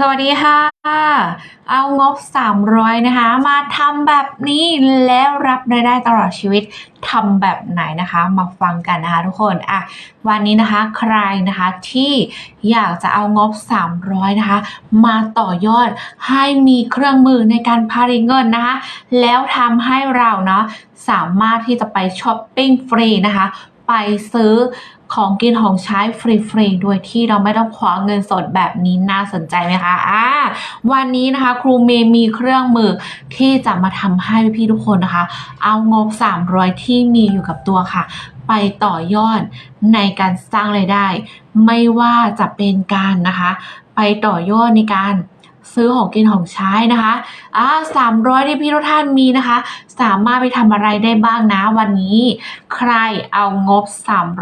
สวัสดีค่ะ เอางบ 300 นะคะ มาทำแบบนี้แล้วรับรายได้ตลอดชีวิตทำแบบไหนนะคะ มาฟังกันนะคะทุกคนอะวันนี้นะคะใครนะคะที่อยากจะเอางบ 300 นะคะ มาต่อยอดให้มีเครื่องมือในการผลิเงินนะคะ แล้วทำให้เราเนาะสามารถที่จะไปช้อปปิ้งฟรีนะคะ ไปซื้อ ของกินของใช้ฟรีๆ โดยที่เราไม่ต้องคว้าเงินสดแบบนี้น่าสนใจไหมคะ อ่า วันนี้นะคะครูเมย์มีเครื่องมือที่จะมาทำให้พี่ทุกคนนะคะ เอางบ 300 ที่มีอยู่กับตัวค่ะ ไปต่อยอดในการสร้างรายได้ ไม่ว่าจะเป็นการนะคะ ไปต่อยอดในการซื้อของกินของใช้นะคะอ่าสามร้อยที่พี่ทุกท่านมีนะคะ สามารถไปทำอะไรได้บ้างนะวันนี้ ใครเอางบ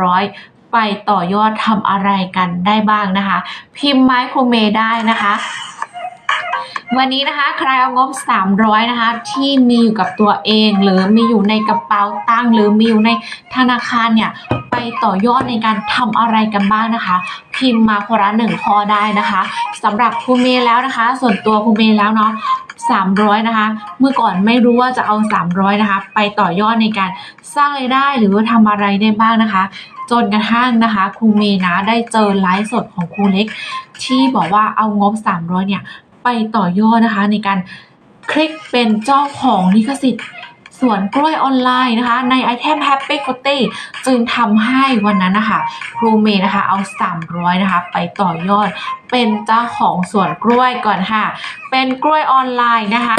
300 ไปต่อยอดทำอะไรกันได้บ้างนะคะ พิมพ์ไม้ครูเมย์ได้นะคะ วันนี้นะคะ ใครเอางบ 300 นะคะ ที่มีอยู่กับตัวเอง หรือมีอยู่ในกระเป๋าตังหรือมีอยู่ในธนาคารเนี่ยไปต่อยอดในการทำอะไรกันบ้างนะคะ พิมพ์มาคนละหนึ่งข้อได้นะคะสำหรับครูเมย์แล้วนะคะ ส่วนตัวครูเมย์แล้วเนาะ300 นะคะ เมื่อก่อนไม่รู้ว่าจะเอา 300 นะคะ ไปต่อยอดในการสร้างรายได้หรือว่าทำอะไรได้บ้างนะคะ จนกระทั่งนะคะครูเมย์นะได้เจอไลฟ์สดของครูเล็ก ที่บอกว่าเอางบ 300 เนี่ย ไปต่อยอดนะคะในการคลิกเป็นเจ้าของลิขสิทธิ์สวนกล้วยออนไลน์นะคะ ในไอเทม Happy c o t y จึงทำให้วันนั้นนะคะครูเมย์นะคะเอา 300 นะคะ ไปต่อยอดเป็นเจ้าของสวนกล้วยก่อนค่ะ เป็นกล้วยออนไลน์นะคะ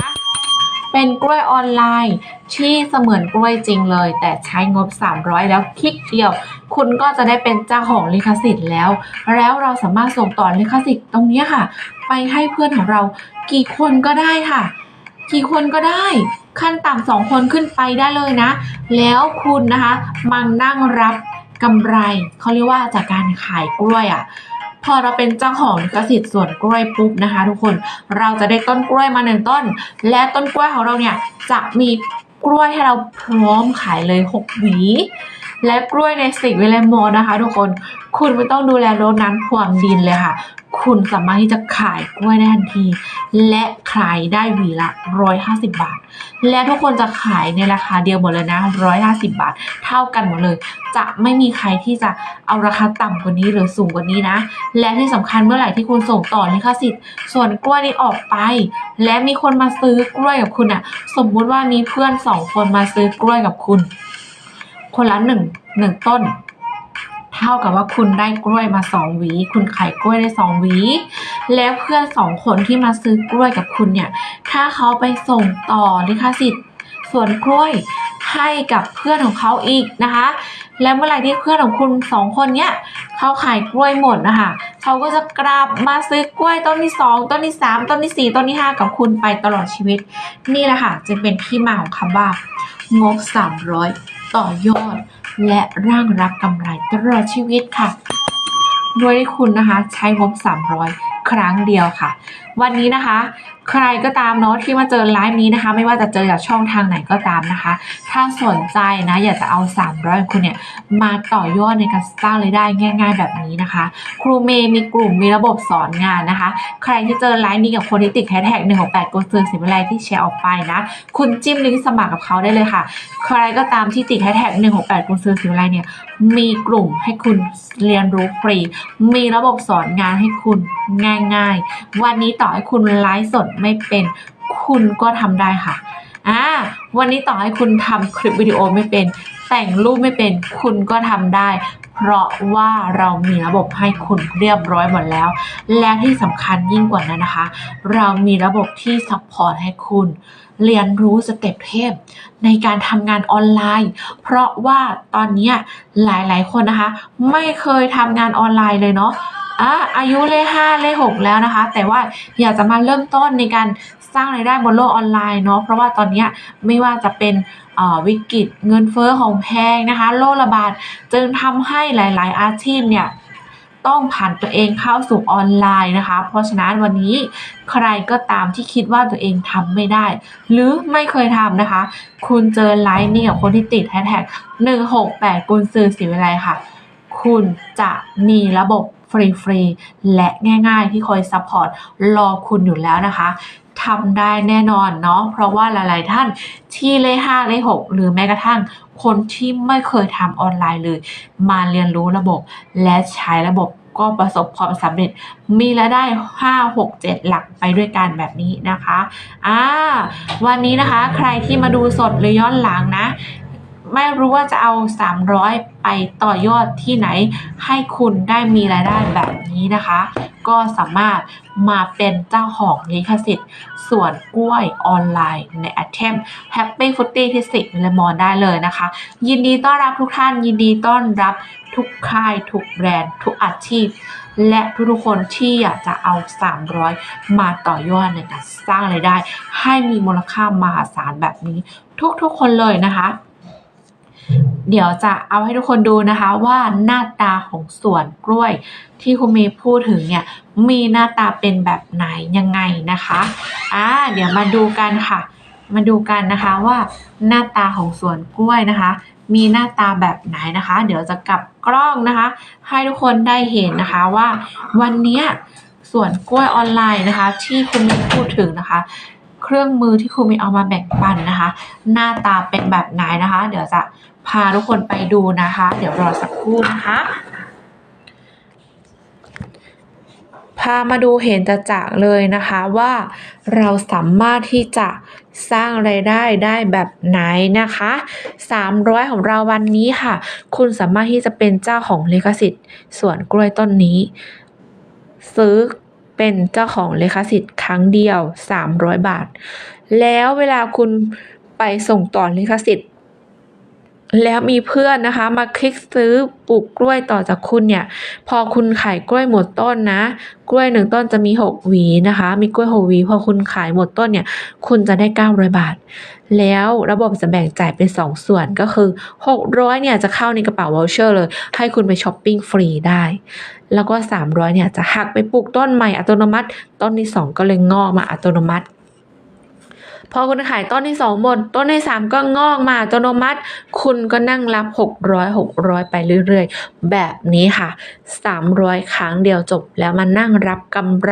เป็นกล้วยออนไลน์ ที่เสมือนกล้วยจริงเลย แต่ใช้งบ 300 แล้วคลิกเดียว คุณก็จะได้เป็นเจ้าของลิขสิทธิ์แล้ว แล้วเราสามารถส่งต่อลิขสิทธิ์ตรงนี้ค่ะ ไปให้เพื่อนของเรากี่คนก็ได้ค่ะ กี่คนก็ได้ขั้นต่ำสองคนขึ้นไปได้เลยนะ แล้วคุณนะคะมานั่งรับกำไรเขาเรียกว่าจากการขายกล้วยอะ่ะ พอเราเป็นเจ้าของกสิทธิ์สวนกล้วยปุ๊บนะคะ ทุกคนเราจะได้ต้นกล้วยมาหนึ่งต้น และต้นกล้วยของเราเนี่ยจะมีกล้วยให้เราพร้อมขายเลยหกหวีและกล้วยในสิบวิเลมอนะคะ ทุกคน คุณไม่ต้องดูแลรดน้ำพรวงดินเลยค่ะ คุณสามารถที่จะขายกล้วยได้ทันที และขายได้หวีละ150 บาท และทุกคนจะขายในราคาเดียวหมดเลยนะ 150 บาท เท่ากันหมดเลย จะไม่มีใครที่จะเอาราคาต่ำกว่านี้หรือสูงกว่านี้นะ และที่สำคัญเมื่อไหร่ที่คุณส่งต่อลิขสิทธิ์ ส่วนกล้วยนี้ออกไป และมีคนมาซื้อกล้วยกับคุณอะสมมุติว่ามีเพื่อนสองคนมาซื้อกล้วยกับคุณ คนละหนึ่งหนึ่งต้น เท่ากับว่าคุณได้กล้วยมาสองหวี คุณขายกล้วยได้สองหวี แล้วเพื่อนสองคนที่มาซื้อกล้วยกับคุณเนี่ย ถ้าเขาไปส่งต่อลิขสิทธิ์ส่วนกล้วยให้กับเพื่อนของเขาอีกนะคะ แล้วเมื่อไหร่ที่เพื่อนของคุณสองคนเนี้ยเขาขายกล้วยหมดนะคะเขาก็จะกลับมาซื้อกล้วยต้นที่สองต้นที่สามต้นที่สี่ต้นที่ห้ากับคุณไปตลอดชีวิต นี่แหละค่ะจึงเป็นที่มาของคำว่างบ300ต่อยอด และร่างรับกำไรตลอดชีวิตค่ะ โดยที่คุณนะคะ ใช้งบ 300 ครั้งเดียวค่ะ วันนี้นะคะ ใครก็ตามเนาะที่มาเจอไลฟ์นี้นะคะ ไม่ว่าจะเจอจากช่องทางไหนก็ตามนะคะ ถ้าสนใจนะอยากจะเอา 300ของคุณเนี่ยมาต่อยอดในการสร้างรายได้ง่าย ๆ แบบนี้นะคะ ครูเมย์มีกลุ่มมีระบบสอนงานนะคะ ใครที่เจอไลฟ์นี้กับคนที่ติดแฮชแท็กหนึ่งของแปดกดซื้อสิบไรที่แชร์ออกไปนะ คุณจิ้มลิงก์สมัครกับเขาได้เลยค่ะ ใครก็ตามที่ติดแฮชแท็กหนึ่งของแปดกดซื้อสิบไรเนี่ยมีกลุ่มให้คุณเรียนรู้ฟรี มีระบบสอนงานให้คุณง่าย ๆ วันนี้ต่อให้คุณไลฟ์สดไม่เป็น คุณก็ทำได้ค่ะอ่าวันนี้ต่อให้คุณทำคลิปวิดีโอไม่เป็น แต่งรูปไม่เป็น คุณก็ทำได้ เพราะว่าเรามีระบบให้คุณเรียบร้อยหมดแล้ว และที่สำคัญยิ่งกว่านั้นนะคะ เรามีระบบที่ซัพพอร์ตให้คุณ เรียนรู้สเต็ปเทพในการทำงานออนไลน์ เพราะว่าตอนนี้ยหลายๆ คนนะคะ ไม่เคยทำงานออนไลน์เลยเนาะ อะอายุเลขห้าเลขหกแล้วนะคะ แต่ว่าอยากจะมาเริ่มต้นในการสร้างรายได้บนโลกออนไลน์เนาะเพราะว่าตอนนี้ไม่ว่าจะเป็นวิกฤตเงินเฟ้อของแพงนะคะ โรคระบาดจึงทำให้หลาย ๆ อาชีพเนี่ยต้องผ่านตัวเองเข้าสู่ออนไลน์นะคะ เพราะฉะนั้นวันนี้ใครก็ตามที่คิดว่าตัวเองทำไม่ได้ หรือไม่เคยทำนะคะ คุณเจอไลน์นี่กับคนที่ติดแฮชแท็กหนึ่งหกแปดกุญซือสิวิไลค่ะ คุณจะมีระบบ ฟรีๆ และง่ายๆ ที่คอยซัพพอร์ตรอคุณอยู่แล้วนะคะทำได้แน่นอนเนาะเพราะว่าหลายๆท่านที่เลขห้าเลขหกหรือแม้กระทั่งคนที่ไม่เคยทำออนไลน์เลย มาเรียนรู้ระบบและใช้ระบบก็ประสบความสำเร็จ มีรายได้ 5 6 7 หลักไปด้วยกันแบบนี้นะคะ อ่า วันนี้นะคะ ใครที่มาดูสดหรือย้อนหลังนะ ไม่รู้ว่าจะเอา 300 ไปต่อยอดที่ไหน ให้คุณได้มีรายได้แบบนี้นะคะ ก็สามารถมาเป็นเจ้าของลิขสิทธิ์ส่วนกล้วยออนไลน์ใน a t e m Happy f o o t y ที่สิเลมอนได้เลยนะคะ ยินดีต้อนรับทุกท่าน ยินดีต้อนรับทุกค่าย ทุกแบรนด์ ทุกอาชีพ และทุกๆคนที่อยากจะเอา 300 มาต่อยอดในการสร้างรายได้ ให้มีมูลค่ามหาศาลแบบนี้ ทุกๆคนเลยนะคะ เดี๋ยวจะเอาให้ทุกคนดูนะคะว่าหน้าตาของสวนกล้วย ที่คุณเมย์พูดถึงเนี่ยมีหน้าตาเป็นแบบไหนยังไงนะคะอ่าเดี๋ยวมาดูกันค่ะ มาดูกันนะคะว่าหน้าตาของสวนกล้วยนะคะ มีหน้าตาแบบไหนนะคะ เดี๋ยวจะกลับกล้องนะคะ ให้ทุกคนได้เห็นนะคะว่าวันนี้สวนกล้วยออนไลน์นะคะ ที่คุณเมย์พูดถึงนะคะเครื่องมือที่ครูมีเอามาแบ่งปันนะคะ หน้าตาเป็นแบบไหนนะคะ เดี๋ยวจะ พาทุกคนไปดูนะคะ เดี๋ยวรอสักครู่นะคะ พามาดูเห็นจะจะเลยนะคะว่าเราสามารถที่จะสร้างไรายได้ได้แบบไหนนะคะ300ของเราวันนี้ค่ะ คุณสามารถที่จะเป็นเจ้าของลิขสิทธิ์สวนกล้วยต้นนี้ ซื้อเป็นเจ้าของลิขสิทธิ์ครั้งเดียว 300 บาท แล้วเวลาคุณไปส่งต่อลิขสิทธิ์ แล้วมีเพื่อนนะคะ มาคลิกซื้อปลูกกล้วยต่อจากคุณเนี่ย พอคุณขายกล้วยหมดต้นนะ กล้วยหนึ่งต้นจะมีหกหวีนะคะ มีกล้วยหกหวี พอคุณขายหมดต้นเนี่ย คุณจะได้เก้าร้อยบาท แล้วระบบจะแบ่งจ่ายเป็นสองส่วนก็คือหกร้อยเนี่ยจะเข้าในกระเป๋าวอลเชอร์เลย ให้คุณไปช้อปปิ้งฟรีได้ แล้วก็สามร้อยเนี่ยจะหักไปปลูกต้นใหม่อัตโนมัติ ต้นที่สองก็เลยงอกมาอัตโนมัติ พอคุณขายต้นที่สองหมด ต้นที่สามก็งอกมาอัตโนมัติ คุณก็นั่งรับหกร้อยหกร้อยไปเรื่อยๆ แบบนี้ค่ะสามร้อยครั้งเดียวจบ แล้วมานั่งรับกำไร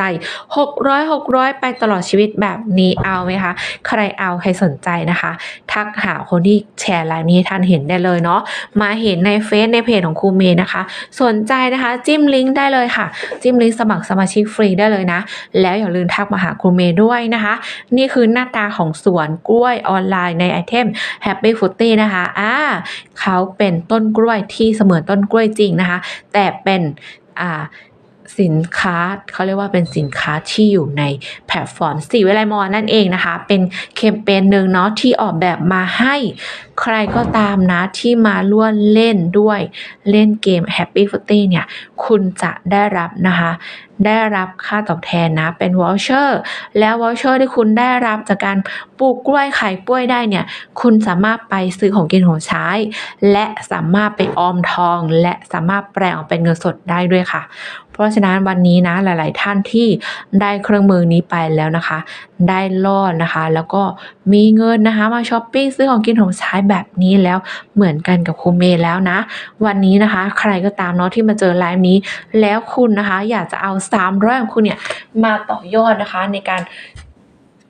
หกร้อยหกร้อยไปตลอดชีวิตแบบนี้เอาไหมคะ ใครเอาใครสนใจนะคะ ทักหาคนที่แชร์ไลน์นี้ท่านเห็นได้เลยเนาะมาเห็นในเฟซในเพจของครูเมย์นะคะ สนใจนะคะ จิ้มลิงก์ได้เลยค่ะ จิ้มลิงก์สมัครสมาชิกฟรีได้เลยนะ แล้วอย่าลืมทักมาหาครูเมย์ด้วยนะคะ นี่คือหน้าตาของสวนกล้วยออนไลน์ในไอเทม Happy f o o t y นะคะอ่าเขาเป็นต้นกล้วยที่เสมือนต้นกล้วยจริงนะคะ แต่เป็นอ่า สินค้าเขาเรียกว่าเป็นสินค้าที่อยู่ในแพลตฟอร์มสีเวลามอนนั่นเองนะคะ เป็นแคมเปญหนึ่งเนาะที่ออกแบบมาให้ใครก็ตามนะที่มาร่วมเล่นด้วยเล่นเกม Happy f o o t y เนี่ย คุณจะได้รับนะคะ ได้รับค่าตอบแทนนะ เป็นวอลเชอร์แล้ววอลเชอร์ที่คุณได้รับจากการปลูกกล้วยไข่กล้วยได้เนี่ย คุณสามารถไปซื้อของกินของใช้ และสามารถไปออมทอง และสามารถแปลงออกเป็นเงินสดได้ด้วยค่ะ เพราะฉะนั้นวันนี้นะหลาย ๆ ท่านที่ได้เครื่องมือนี้ไปแล้วนะคะ ได้รอดนะคะ แล้วก็มีเงินนะคะ มาช้อปปิ้งซื้อของกินของใช้แบบนี้แล้วเหมือนกันกับคุณเมย์แล้วนะ วันนี้นะคะ ใครก็ตามเนาะที่มาเจอไลฟ์นี้ แล้วคุณนะคะ อยากจะเอา300ของคุณเนี่ยมาต่อยอดนะคะในการ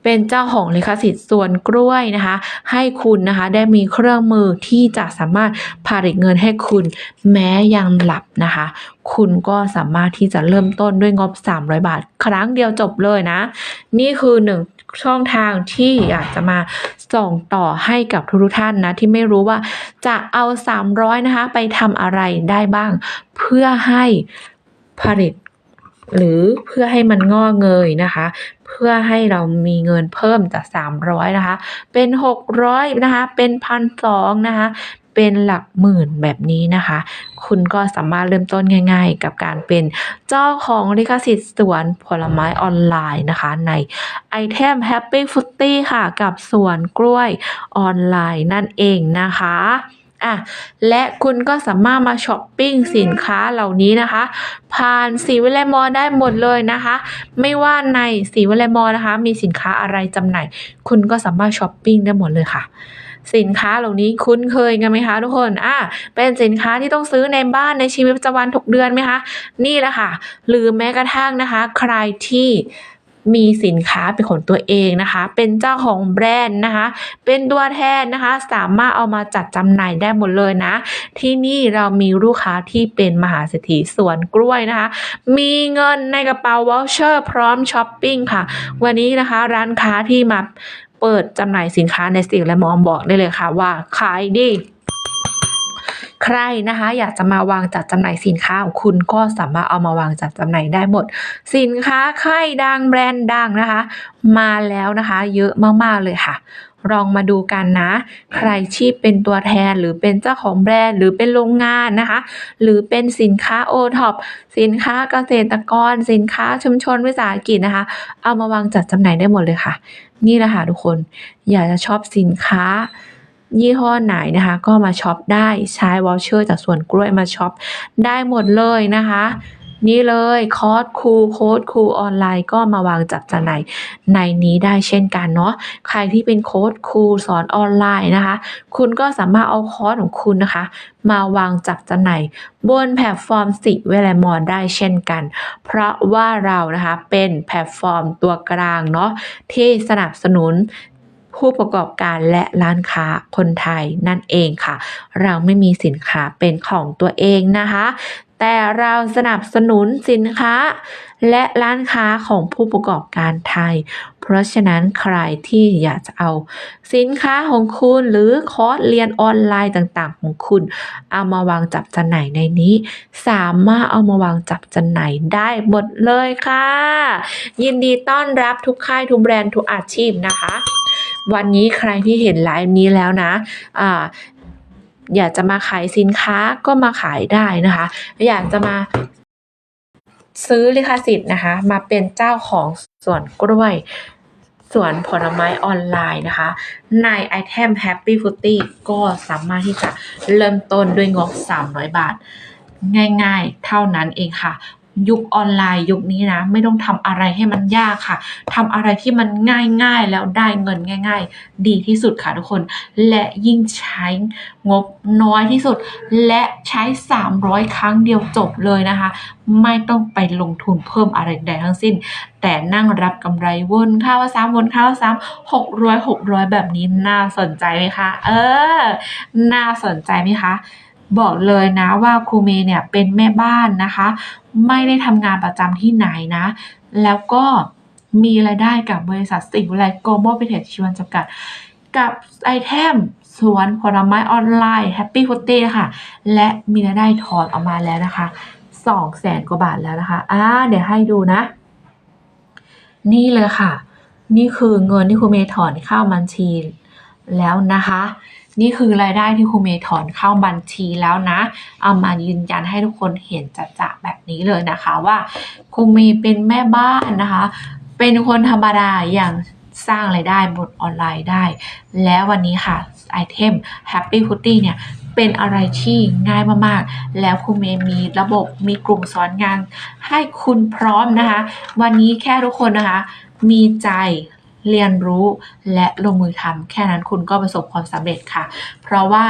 เป็นเจ้าของลิขสิทธิ์ส่วนกล้วยนะคะ ให้คุณนะคะได้มีเครื่องมือที่จะสามารถผลิตเงินให้คุณแม้ยังหลับนะคะ คุณก็สามารถที่จะเริ่มต้นด้วยงบ 300 บาท ครั้งเดียวจบเลยนะ นี่คือหนึ่งช่องทางที่อยากจะมาส่งต่อให้กับทุกท่านนะ ที่ไม่รู้ว่าจะเอา 300 นะคะ ไปทำอะไรได้บ้าง เพื่อให้ผลิตหรือเพื่อให้มันงอเงยนะคะ พื่อให้เรามีเงินเพิ่มจาก 300 นะคะ เป็น 600 นะคะ เป็นพันสองนะคะ เป็นหลักหมื่นแบบนี้นะคะ คุณก็สามารถเริ่มต้นง่าย ๆ กับการเป็นเจ้าของลิขสิทธิ์สวนผลไม้ออนไลน์นะคะ ในไอเทม Happy f o o t y ค่ะ กับสวนกล้วยออนไลน์นั่นเองนะคะ อะและคุณก็สามารถมาช้อปปิ้งสินค้าเหล่านี้นะคะ ผ่านสีวิไลมอได้หมดเลยนะคะ ไม่ว่าในสีวิไลมอนะคะ มีสินค้าอะไรจำหน่ายคุณก็สามารถช้อปปิ้งได้หมดเลยค่ะสินค้าเหล่านี้คุ้นเคยกันไหมคะทุกคน อะเป็นสินค้าที่ต้องซื้อในบ้านในชีวิตประจำวันทุกเดือนไหมคะ นี่แหละค่ะ หรือแม้กระทั่งนะคะ ใครที่ มีสินค้าเป็นของตัวเองนะคะ เป็นเจ้าของแบรนด์นะคะ เป็นตัวแทนนะคะ สามารถเอามาจัดจำหน่ายได้หมดเลยนะ ที่นี่เรามีลูกค้าที่เป็นมหาเศรษฐีสวนกล้วยนะคะ มีเงินในกระเป๋าวอลเชอร์พร้อมช้อปปิ้งค่ะ วันนี้นะคะร้านค้าที่มาเปิดจำหน่ายสินค้าในสิ่งและมองบอกได้เลยค่ะว่าขายดี ใครนะคะ อยากจะมาวางจัดจำหน่ายสินค้าของคุณก็สามารถเอามาวางจัดจำหน่ายได้หมด สินค้าค่ายดังแบรนด์ดังนะคะ มาแล้วนะคะ เยอะมากๆเลยค่ะลองมาดูกันนะ ใครที่เป็นตัวแทนหรือเป็นเจ้าของแบรนด์ หรือเป็นโรงงานนะคะ หรือเป็นสินค้าโอท็อปสินค้าเกษตรกร สินค้าชุมชนวิสาหกิจนะคะ เอามาวางจัดจำหน่ายได้หมดเลยค่ะ นี่แหละค่ะทุกคน อยากจะชอปสินค้า ยี่ห้อไหนนะคะ ก็มาช็อปได้ใช้วอลเชอร์จากส่วนกล้วยมาช็อปได้หมดเลยนะคะนี่เลยคอร์สครูโค้ดครูออนไลน์ก็มาวางจัดจำหน่ายในนี้ได้เช่นกันเนาะใครที่เป็นโค้ดครูสอนออนไลน์นะคะ คุณก็สามารถเอาคอร์สของคุณนะคะ มาวางจัดจำหน่ายบนแพลตฟอร์มสิเวลมอนได้เช่นกัน เพราะว่าเรานะคะเป็นแพลตฟอร์มตัวกลางเนาะที่สนับสนุน ผู้ประกอบการและร้านค้าคนไทยนั่นเองค่ะ เราไม่มีสินค้าเป็นของตัวเองนะคะ แต่เราสนับสนุนสินค้า และร้านค้าของผู้ประกอบการไทย เพราะฉะนั้นใครที่อยากจะเอา สินค้าของคุณหรือคอร์สเรียนออนไลน์ต่างๆ ของคุณ เอามาวางจับจำหน่ายในนี้ สามารถเอามาวางจับจำหน่ายได้หมดเลยค่ะ ยินดีต้อนรับทุกค่ายทุกแบรนด์ทุกอาชีพนะคะ วันนี้ใครที่เห็นไลฟ์นี้แล้วนะอ่าอยากจะมาขายสินค้าก็มาขายได้นะคะ อยากจะมาซื้อลิขสิทธิ์นะคะ มาเป็นเจ้าของสวนกล้วยสวนผลไม้ออนไลน์นะคะ ในไอเทม Happy f o o t y ก็สามารถที่จะเริ่มต้นด้วยงบ 300 บาท ง่ายๆ เท่านั้นเองค่ะ ยุคออนไลน์ยุคนี้นะ ไม่ต้องทำอะไรให้มันยากค่ะทำอะไรที่มันง่ายๆ แล้วได้เงินง่าย ๆ ดีที่สุดค่ะทุกคน และยิ่งใช้งบน้อยที่สุด และใช้ 300 ครั้งเดียวจบเลยนะคะ ไม่ต้องไปลงทุนเพิ่มอะไรใดทั้งสิ้น แต่นั่งรับกำไรวนข้าวซ้ำวนข้าวซ้ำหกร้อยหกร้อยแบบนี้น่าสนใจไหมคะ เออ น่าสนใจไหมคะ บอกเลยนะว่าครูเมย์เนี่ยเป็นแม่บ้านนะคะ ไม่ได้ทำงานประจำที่ไหนนะ แล้วก็มีรายได้กับบริษัทสิงห์วิไล Global p e t e c h ชีวันจำกัด กับไอเทมสวนผลไม้ออนไลน์ Happy f o o t y ค่ะ และมีรายได้ถอนออกมาแล้วนะคะสองแสนกว่าบาทแล้วนะคะอ่าเดี๋ยวให้ดูนะ นี่เลยค่ะ นี่คือเงินที่ครูเมย์ถอนเข้าบัญชีแล้วนะคะ นี่คือรายได้ที่ครูเมย์ถอนเข้าบัญชีแล้วนะ เอามายืนยันให้ทุกคนเห็นจัดจะแบบนี้เลยนะคะว่าครูเมย์เป็นแม่บ้านนะคะ เป็นคนธรรมดาอย่างสร้างรายได้บนออนไลน์ได้ แล้ววันนี้ค่ะไอเทม Happy f o o t y เนี่ยเป็นอะไรที่ง่ายมากๆ แล้วครูเมย์มีระบบมีกลุ่มสอนงานให้คุณพร้อมนะคะ วันนี้แค่ทุกคนนะคะ มีใจ เรียนรู้และลงมือทำแค่นั้นคุณก็ประสบความสำเร็จค่ะ เพราะว่า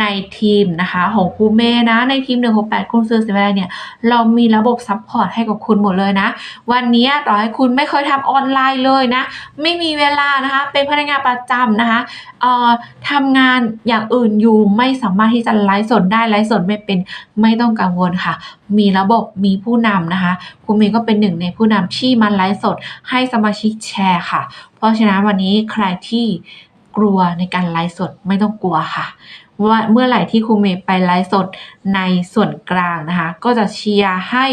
ในทีมนะคะของครูเมย์นะในทีม 168 คุณซื้อสิเวลาเนี่ยเรามีระบบซัพพอร์ตให้กับคุณหมดเลยนะ วันนี้ต่อให้คุณไม่เคยทำออนไลน์เลยนะ ไม่มีเวลานะคะ เป็นพนักงานประจำนะคะเอ่อทำงานอย่างอื่นอยู่ไม่สามารถที่จะไลฟ์สดได้ไลฟ์สดไม่เป็นไม่ต้องกังวลค่ะ มีระบบมีผู้นำนะคะครูเมย์ก็เป็นหนึ่งในผู้นำที่มาไลฟ์สดให้สมาชิกแชร์ค่ะ เพราะฉะนั้นวันนี้ใครที่กลัวในการไลฟ์สดไม่ต้องกลัวค่ะ ว่าเมื่อไหร่ที่ครูเมย์ไปไลฟ์สดในส่วนกลางนะคะ ก็จะเชียร์ให้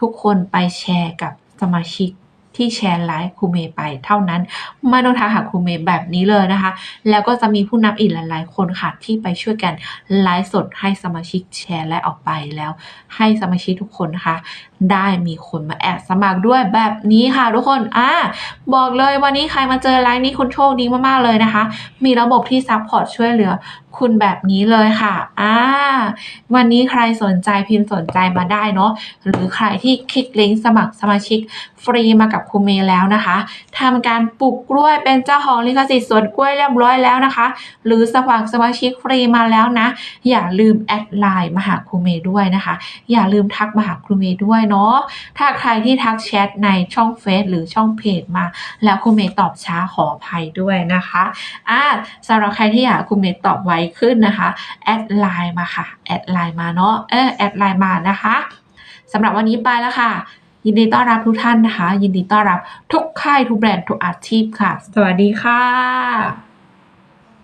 ทุกคนไปแชร์กับสมาชิกที่แชร์ไลฟ์ครูเมย์ไปเท่านั้น ไม่ต้องทักหาครูเมย์แบบนี้เลยนะคะ แล้วก็จะมีผู้นำอีกหลายๆ คนค่ะที่ไปช่วยกันไลฟ์สดให้สมาชิกแชร์และออกไปแล้ว ให้สมาชิกทุกคนนะคะ ได้มีคนมาแอบสมัครด้วยแบบนี้ค่ะทุกคนอ่าบอกเลยวันนี้ใครมาเจอไลน์นี้คุณโชคดีมากๆเลยนะคะ มีระบบที่ซัพพอร์ตช่วยเหลือคุณแบบนี้เลยค่ะอ่าวันนี้ใครสนใจพิมพ์สนใจมาได้เนาะ หรือใครที่คลิกลิงก์สมัครสมาชิกฟรีมากับครูเมย์แล้วนะคะทำการปลูกกล้วยเป็นเจ้าของลิขสิทธิ์สวนกล้วยเรียบร้อยแล้วนะคะ หรือสมัครสมาชิกฟรีมาแล้วนะ อย่าลืมแอดไลน์มาหาครูเมย์ด้วยนะคะ อย่าลืมทักมาหาครูเมย์ด้วยเนาะถ้าใครที่ทักแชทในช่องเฟซหรือช่องเพจมา แล้วครูเมย์ตอบช้าขออภัยด้วยนะคะอ่าสำหรับใครที่อยากครูเมย์ตอบไวขึ้นนะคะแอดไลน์มาค่ะแอดไลน์มาเนาะเออแอดไลน์มานะคะสำหรับวันนี้ไปแล้วค่ะ ยินดีต้อนรับทุกท่านนะคะ ยินดีต้อนรับทุกค่ายทุกแบรนด์ทุกอาชีพค่ะ สวัสดีค่ะ